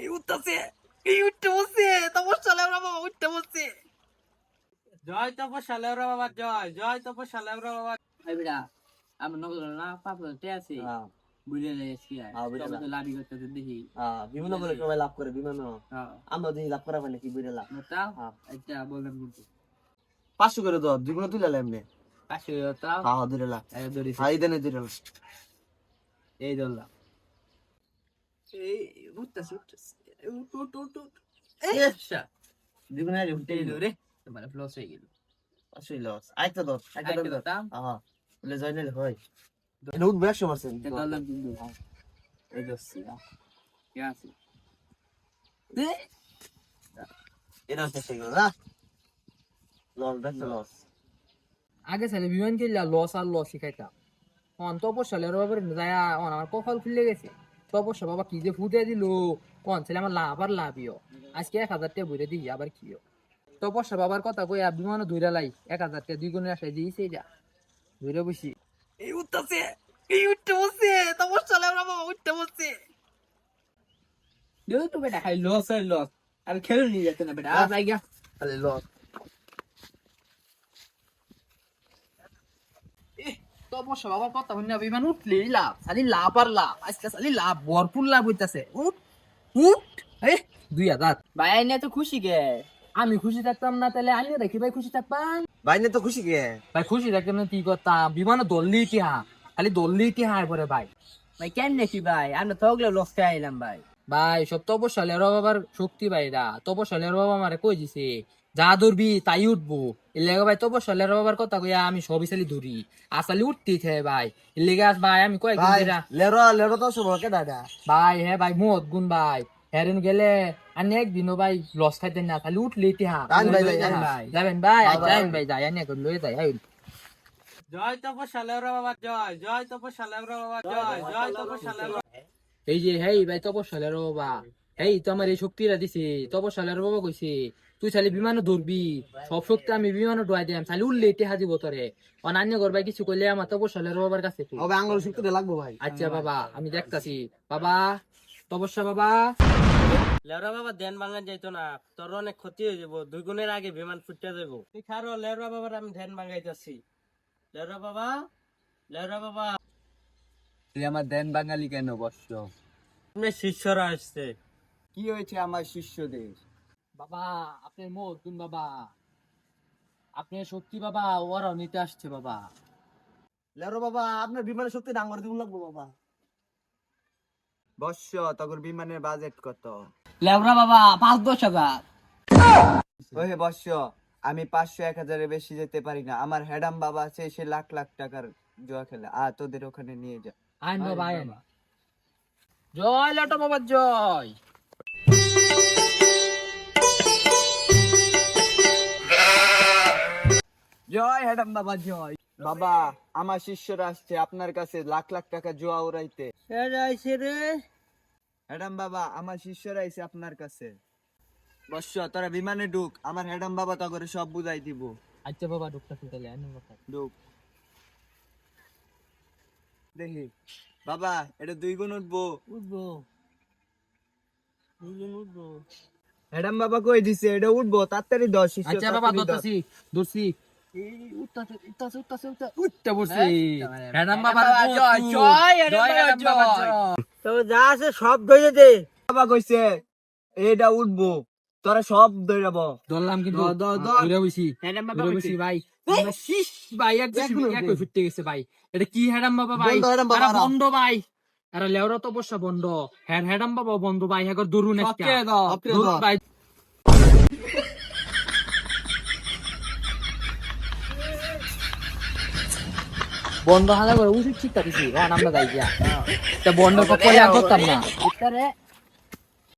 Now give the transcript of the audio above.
এই উঠতেছে এই উঠতে বসছে তপস্যা লেবরা বাবা উঠতে বসছে জয় তপস্যা লেওরা বাবা জয় জয় তপস্যা লেওরা বাবা এই বেটা আমার নগর না পাপা তে আছে হ্যাঁ, বুঝে যাই কি আর হ্যাঁ, তবে তো লাভি করতে দেখি হ্যাঁ, বিভিন্ন বলে সবাই লাভ করে বিভিন্ন হ্যাঁ আমরা যদি লাভ করা পারি কি বুঝে লাভ হ্যাঁ। আচ্ছা বললাম কিন্তু পাঁচশো করে দাও দুগুলো তুলে এমনি পাশে তাও হ্যাঁ হ্যাঁ দুটো লাভ এই ধরি এই দেনে দুটো এই ধরলাম এই উঠতেছে উঠতেছে। উঠ উঠ উঠ উঠ। আচ্ছা আরে তোমার হয়ে গেল। লস হ্যাঁ বলে হয়। কিন্তু এই আছে? এটা হচ্ছে না? লস লস আগে সালে বিমান কিনলা লস আর লস শিখাইতাম। অন তপস্যালের বাবার যায় অন আমার কপাল খুলে গেছে। তপস্যা বাবা কি যে ফুটে দিল? কোন ছেলে আমার লাভ আর লাভিও আজকে এক হাজার টাকা বইরে দিই আবার কিও তপস্যা বাবার কথা কই বিমানও ধুইরা লাই। এক হাজার টাকা দুই গুণের আশায় দিয়েছে যা ধুইরা বসি। এই উঠতেছে এই উঠতে বসছে তপস্যা লেবরা বাবা উঠতে বসছে। দেখ তো বেটা খাই লস আর লস আর খেলে নিয়ে যেতে না বেটা। আর জায়গা বাবার কথা বিমান উঠলেই লাভ খালি লাভ আর লাভ। আজকে খালি লাভ ভরপুর লাভ হইতাছে। উঠ উঠ এই দুই হাজার। ভাই আইনে তো খুশি গে আমি খুশি থাকতাম না তাহলে আমিও দেখি ভাই খুশি থাকতাম। বাইনে তো খুশি কে? ভাই খুশি থাকতাম না কি করতাম বিমানে দললি ইতিহা খালি দললি ইতিহা পরে ভাই। ভাই কেমনে কি ভাই? আমরা থগলে লস খেয়ে আইলাম ভাই। ভাই সব তপস্যালের বাবার শক্তি ভাই দা তপস্যালের বাবা আমারে কই দিছে? যা ধরবি তাই উঠবো। লেগে ভাই তপস্যালের বাবার কথা কইয়া আমি সবই সালি ধরি। আসালি উঠতেই থাকে ভাই। লেগে আস ভাই আমি ধইরা- লেরো লেরো তো কে দাদা ভাই হ্যাঁ ভাই মত গুণ ভাই। হেরেন গেলে আনি একদিনও ভাই লস খাইতেন না খালি উঠলে ইতিহা যান যাবেন ভাই। ভাই যাবেন ভাই যাই আনি এখন লয়ে যাই আইন। জয় তপস্যা বাবা জয় জয় তপস্যা বাবা জয় জয় তপস্যা এই যে হেই ভাই তপস্যালের বাবা। এই তো আমার এই শক্তিটা দিছে তপস্যালের বাবা কইছে। তুই খালি বিমানে ধরবি? সব শক্তি আমি বিমানে ডোয়াই দিলাম। খালি উঠলে ইতিহা দিব তোরে। অনান্য ঘর ভাই কিছু কইলে আমার তপস্যালের বাবার কাছে। আঙ্গুল শুকতে লাগবো ভাই। আচ্ছা বাবা আমি দেখতাছি। বাবা তপস্যা বাবা। লেওরা বাবা দেন ভাঙা যাইতো না। তোর অনেক ক্ষতি হয়ে যাব। দুই গুণের আগে বিমান ফুটতে যাব। তুই খারো লেওরা বাবার আমি ধ্যান ভাঙাইতেছি। লেওরা বাবা লেওরা বাবা। তুই আমার দেন বাঙালি কেন আপনার শিষ্যরা আসছে। কি হয়েছে আমার শিষ্যদের? বাবা আপনার মত গুণ বাবা। আপনার শক্তি বাবা ওরাও নিতে আসছে বাবা। লেরো বাবা আপনার বিমানের শক্তি ডাঙ্গর দিব লাগবো বাবা। তখন বিমানের বাজেট কত? লেবরা বাবা পাঁচ দশ হাজার। ওহে আমি পাঁচশো এক হাজারের বেশি যেতে পারি না। আমার হ্যাডাম বাবা আছে সে লাখ লাখ টাকার জুয়া খেলে। আ তোদের ওখানে নিয়ে যা। আইন বাবা আইন জয় লটো বাবা জয়। জয় হ্যাডাম বাবা জয়। বাবা আমার শিষ্যরা আসছে আপনার কাছে লাখ লাখ টাকা জুয়া উড়াইতে। রে। হ্যাডাম বাবা আমার শিষ্যরা এসে আপনার কাছে। বর্ষ তোরা বিমানে ঢুক আমার হ্যাডাম বাবা তা করে সব বুঝাই দিব। আচ্ছা বাবা ডুকটা ফুটালে ঢুক। দেখি। বাবা এটা দুই গুণ উঠবো। উঠবো। উঠবো। ম্যাডাম বাবা কই দিছে? এটা উঠবো তাড়াতাড়ি দশ আচ্ছা বাবা তাড়াতাড়ি দশ। হ্যাঁ, সব ধরে দে। বাবা কইছে এটা উঠবো। তোরা সব দৌড়াব কিন্তু বসি। ভাই। ভাই এক ফুটতে গেছে ভাই। এটা কি হ্যাডাম বাবা ভাই? বন্ধ। বন্ধ ভাই। আরে লেওরা তো বন্ধ। হ্যাঁ হ্যাডাম বাবা বন্ধ ভাই। হ্যাঁ দরুন একটা। ভাই। বন্ধ হালা করে উচিত ঠিক রান আমরা যাই গিয়া তা বন্ধ করে করতাম না।